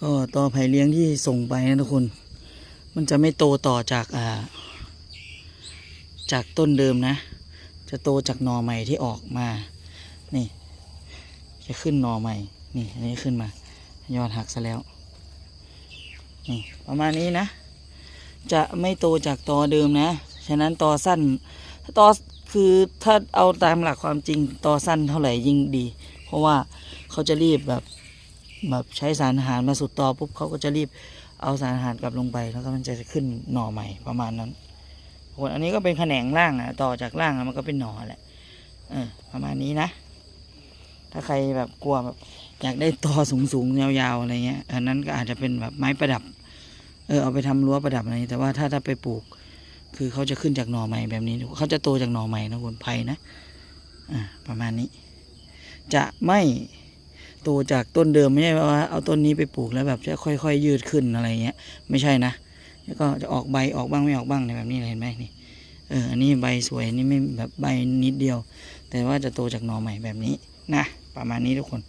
ก็ต่อไผ่เลี้ยงที่ส่งไปนะทุกคน มันจะไม่โตต่อจากอ่าจากต้นเดิมนะ จะโตจากหน่อใหม่ที่ออกมา นี่ จะขึ้นหน่อใหม่ นี่อันนี้ขึ้นมา ยอดหักซะแล้ว นี่ประมาณนี้นะ จะไม่โตจากตอเดิมนะ ฉะนั้นตอสั้นตอคือถ้าเอาตามหลักความจริงตอสั้นเท่าไหร่ยิ่งดี เพราะว่าเขาจะรีบแบบ แบบใช้สารอาหารมาสุดต่อปุ๊บเขาก็จะรีบเอาสารอาหารกลับลงไป แล้วก็มันจะขึ้นหน่อใหม่ประมาณนั้นส่วนอันนี้ก็เป็นแขนงล่างอะต่อจากล่างมันก็เป็นหน่อแหละเออประมาณนี้นะ ถ้าใครแบบกลัวแบบอยากได้ตอสูงสูงๆยาวๆอะไรเงี้ยอันนั้นก็อาจจะเป็นแบบไม้ประดับ เออเอาไปทำรั้วประดับอะไรแต่ว่าถ้าถ้าไปปลูก คือเขาจะขึ้นจากหน่อใหม่แบบนี้เขาจะโตจากหน่อใหม่นะคุณไผ่นะอ่าประมาณนี้ จะไม่ โตจากต้นเดิมไม่ใช่ว่าเอาต้นนี้ไปปลูกแล้วแบบจะค่อยๆยืดขึ้นอะไรเงี้ย ไม่ใช่นะแล้วก็จะออกใบออกบ้างไม่ออกบ้างในแบบนี้เห็นไหมนี่เอออันนี้ใบสวยอันนี้ไม่แบบใบนิดเดียว แต่ว่าจะโตจากหน่อใหม่แบบนี้นะประมาณนี้ทุกคน